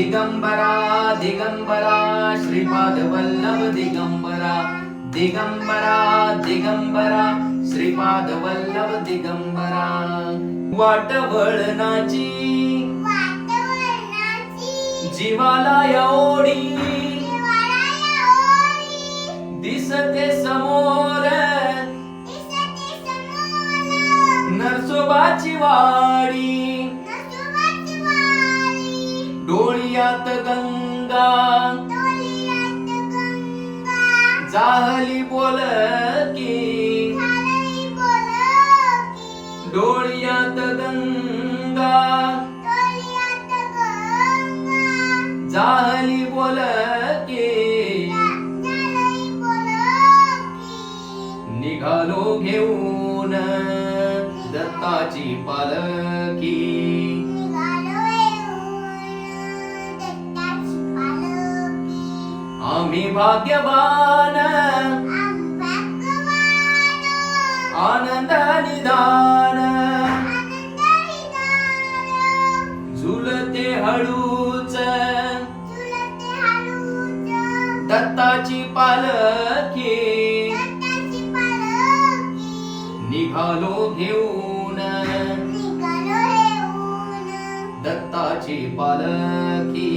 दिगंबरा दिगंबरा श्रीपाद वल्लभ दिगंबरा दिगंबरा दिगंबरा श्रीपाद वल्लभ दिगंबरा. वाटवळणाची जीवाला या ओढी दिसते समोर नरसोबाची वाडी डोळ्यात गंगा. जाहली बोलकी डोळ्यात गंगा. जाहली बोल की. निघालो घेऊन दत्ताची पालकी आम्ही भाग्यवान आनंद निदान झुलते हळूच। दत्ताची पालखी। निघालो घेऊन। दत्ताची पालखी।